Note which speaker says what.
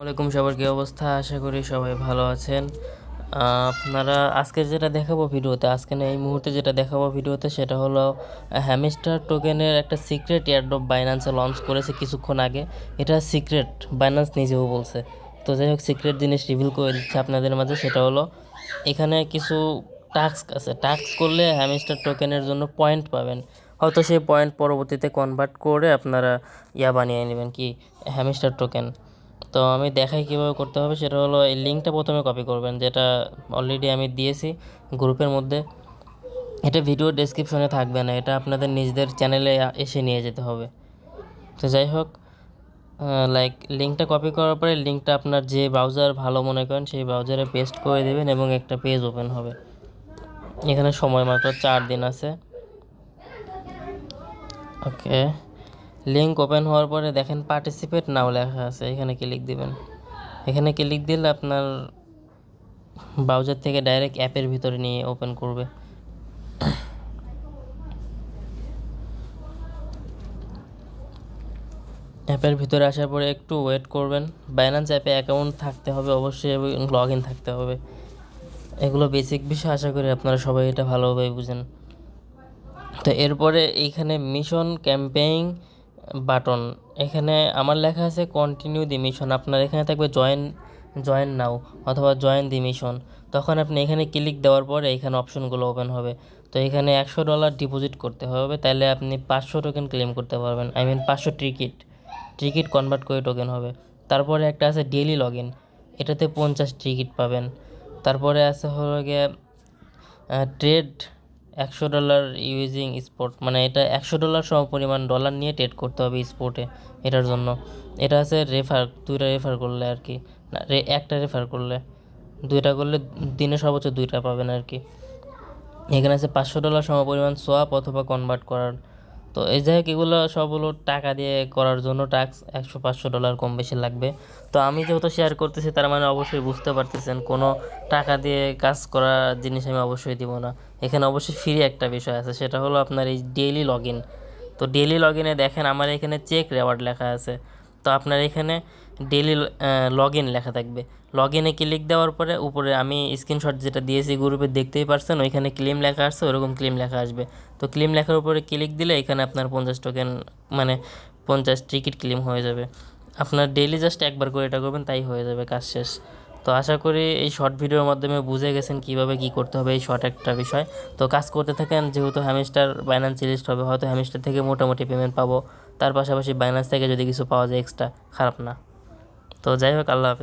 Speaker 1: ওয়ালাইকুম সবার কী অবস্থা? আশা করি সবাই ভালো আছেন। আপনারা আজকে যেটা দেখাবো ভিডিওতে, আজকে না এই মুহূর্তে যেটা দেখাবো ভিডিওতে সেটা হলো হ্যামিস্টার টোকেনের একটা সিক্রেট এয়ারড্রপ বাইন্যান্সে লঞ্চ করেছে কিছুক্ষণ আগে। এটা সিক্রেট বাইন্যান্স নিজেও বলছে। তো যাই হোক সিক্রেট জিনিস রিভিল করে দিচ্ছে আপনাদের মাঝে, সেটা হলো, এখানে কিছু টাস্ক আছে। টাস্ক করলে হ্যামিস্টার টোকেনের জন্য পয়েন্ট পাবেন। হয়তো সেই পয়েন্ট পরবর্তীতে কনভার্ট করে আপনারা ইয়া বানিয়ে নেবেন কি হ্যামিস্টার টোকেন তো আমি দেখাই কীভাবে করতে হবে, সেটা হলো এই লিঙ্কটা প্রথমে কপি করবেন, যেটা অলরেডি আমি দিয়েছি গ্রুপের মধ্যে। এটা ভিডিও ডেসক্রিপশনে থাকবে না, এটা আপনাদের নিজেদের চ্যানেলে এসে নিয়ে যেতে হবে। তো যাই হোক লাইক লিঙ্কটা কপি করার পরে লিঙ্কটা আপনার যে ব্রাউজার ভালো মনে করেন, সেই ব্রাউজারে পেস্ট করে দেবেন এবং একটা পেজ ওপেন হবে। এখানে সময় মাত্র চার দিন আছে। ওকে লিঙ্ক ওপেন হওয়ার পরে দেখেন পার্টিসিপেট নাও লেখা আছে, এখানে ক্লিক দিবেন। এখানে ক্লিক দিলে আপনার ব্রাউজার থেকে ডাইরেক্ট অ্যাপের ভিতরে নিয়ে ওপেন করবে। অ্যাপের ভিতরে আসার পরে একটু ওয়েট করবেন। বাইন্যান্স অ্যাপে অ্যাকাউন্ট থাকতে হবে অবশ্যই লগ ইন থাকতে হবে। এগুলো বেসিক বিষয়, আশা করি আপনারা সবাই এটা ভালোভাবে বুঝেন। তো এরপরে এইখানে মিশন ক্যাম্পেইন বাটন। এখানে আমার লেখা আছে কন্টিনিউ দি মিশন আপনার এখানে থাকবে জয়েন জয়েন নাও অথবা জয়েন দি মিশন তখন আপনি এখানে ক্লিক দেওয়ার পরে এখানে অপশনগুলো ওপেন হবে। তো এখানে একশো ডলার ডিপোজিট করতে হবে। তাহলে আপনি পাঁচশো টোকেন ক্লেম করতে পারবেন। আই মিন পাঁচশো টিকিট টিকিট কনভার্ট করে টোকেন হবে। তারপরে একটা আছে ডেলি লগ ইন এটাতে পঞ্চাশ টিকিট পাবেন। তারপরে আছে হলো গিয়ে ট্রেড একশো ডলার ইউজিং স্পোর্ট মানে এটা একশো ডলার সম পরিমাণ ডলার নিয়ে ট্রেড করতে হবে স্পোর্টে এটার জন্য। এটা আছে রেফার দুইটা রেফার করলে আর কি। না, রে, একটা রেফার করলে। দুইটা করলে দিনে সর্বোচ্চ দুইটা পাবেন আর কি। এখানে আছে পাঁচশো ডলার সম পরিমাণ সোয়াপ অথবা কনভার্ট করার। তো এই যাই হোক এগুলো সব হলো টাকা দিয়ে করার জন্য ট্যাক্স একশো পাঁচশো ডলার কম বেশি লাগবে। তো আমি যেহেতু শেয়ার করতেছি, তার মানে অবশ্যই বুঝতে পারতেছেন, কোনো টাকা দিয়ে কাজ করার জিনিস আমি অবশ্যই দিব না। এখানে অবশ্যই ফ্রি একটা বিষয় আছে, সেটা হলো আপনার এই ডেইলি লগ ইন তো ডেইলি লগ দেখেন, আমার এখানে চেক রেওয়ার্ড লেখা আছে। তো আপনার এখানে ডেইলি লগ ইন লেখা থাকবে। লগ ইনে ক্লিক দেওয়ার পরে উপরে আমি স্ক্রিনশট যেটা দিয়েছি গ্রুপে দেখতেই পারছেন, ওইখানে ক্লেম লেখা আসছে, ওরকম ক্লেম লেখা আসবে। তো ক্লেম লেখার উপরে ক্লিক দিলে এখানে আপনার পঞ্চাশ টোকেন মানে পঞ্চাশ টিকিট ক্লেম হয়ে যাবে। আপনার ডেইলি জাস্ট একবার করে এটা করবেন, তাই হয়ে যাবে কাজ শেষ। তো আশা করি এই শর্ট ভিডিওর মাধ্যমে বুঝে গেছেন কীভাবে কি করতে হবে এই শর্ট একটা বিষয়। তো কাজ করতে থাকেন, যেহেতু হ্যামিস্টার বাইন্যান্স লিস্ট হবে, হয়তো হ্যামিস্টার থেকে মোটামুটি পেমেন্ট পাবো। তার পাশাপাশি বাইন্যান্স থেকে যদি কিছু পাওয়া যায় এক্সট্রা খারাপ না। তো যাই হোক, আল্লাহ হাফেজ।